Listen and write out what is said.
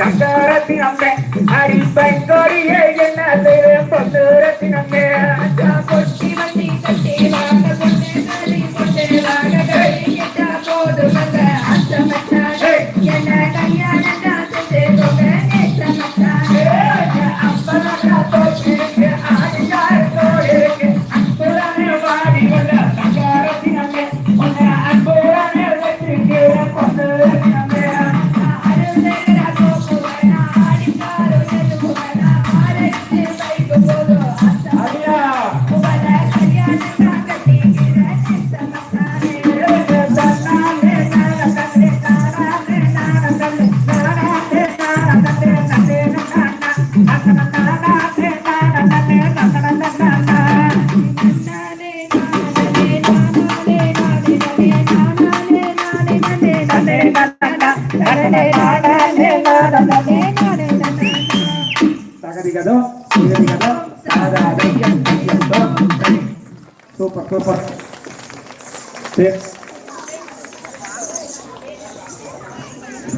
தங்கரத்தின் அம்மே அரிப்பை கொடியே என்ன பொன்னுரத்தின் அம்மே Yeah. సగది కదా సూపర్ సూపర్